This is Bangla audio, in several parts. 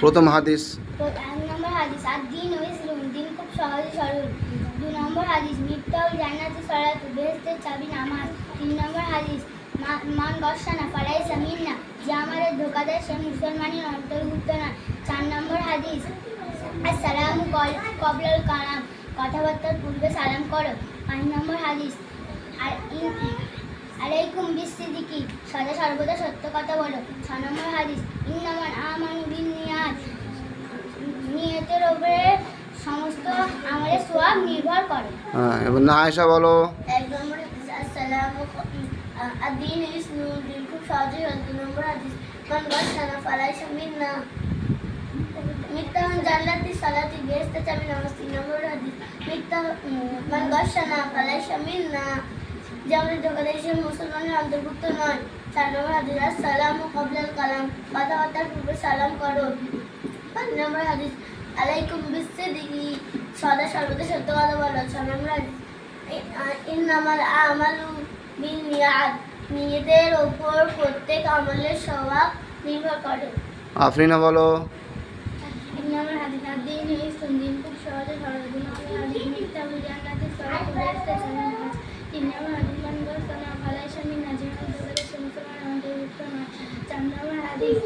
প্রথম হাদিস মান গসানা ফালাই যে আমাদের ধোকা দেয় সে মুসলমানের অন্তর্ভুক্ত নয় চার নম্বর হাদিস আসসালামু কল কবলাল কালাম কথাবার্তার পূর্বে সালাম করো পাঁচ নম্বর হাদিস আর আলাইকুম বিসিদিকি সদা সর্বদা সত্য কথা বলো। ছ নম্বর হাদিস ইন্নামান আমানু বিন নিয়াত নিয়তের উপরে সমস্ত আমলের সোয়াব নির্ভর করে। হ্যাঁ এবার না আয়সা বলো। এক নম্বর হাদিস আসসালামু আদিন ইসনু দিন খুব সহজেই হয়। দু নম্বর হাদিস মান গাছানা ফালাইসা মিন্না। মিথ্যাহন জান্নাতি সালাতি বেহেস্তে চাবি নামাজ। তিন নম্বর হাদিস মিথ্যা মান গাছানা ফালাইসা মিন্না। যে আমাদের ধোকা মুসলমানের অন্তর্ভুক্ত নয়। চার নম্বর হাদিস আসসালাম ও কবলাল কালাম। কথাবার্তার পূর্বে সালাম করো। পাঁচ নম্বর হাদিস আলাইকুম বিসিদিকি। সদা সর্বদা সত্য কথা বলো। ছ নম্বর হাদিস ইন্নামাল আমালু বিন নিয়াত নিজেদের ওপর প্রত্যেক আমলের স্বভাব নির্ভর করে। আফরিনা বলো। নম্বর হাদিস দিন ইসলাম দিন খুব সহজে সরল দু নম্বর হাদিস মিথ্যা বলে জান্নাতে সরল বেহেশতে চাবি নামাজ তিন নম্বর হাদিস মান গোসানা ফালাই স্বামী নাজিম দোকানের মুসলমান অন্তর্ভুক্ত নয় চার নম্বর হাদিস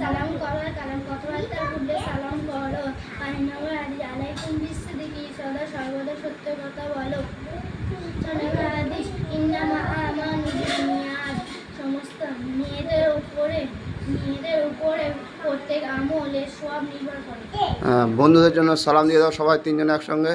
সালাম করো কালাম কথাবার্তার পূর্বে সালাম করো পাঁচ নম্বর হাদিস আলাইকুম বিশ্ব দেখি সদা সর্বদা সত্য কথা বলো ছয় নম্বর হাদিস ইন্নামা আমার নিয়াজ সমস্ত মেয়েদের উপরে মেয়েদের উপরে প্রত্যেক আমলের সব নির্ভর করে। বন্ধুদের জন্য সালাম দিয়ে দাও সবাই তিনজন একসঙ্গে।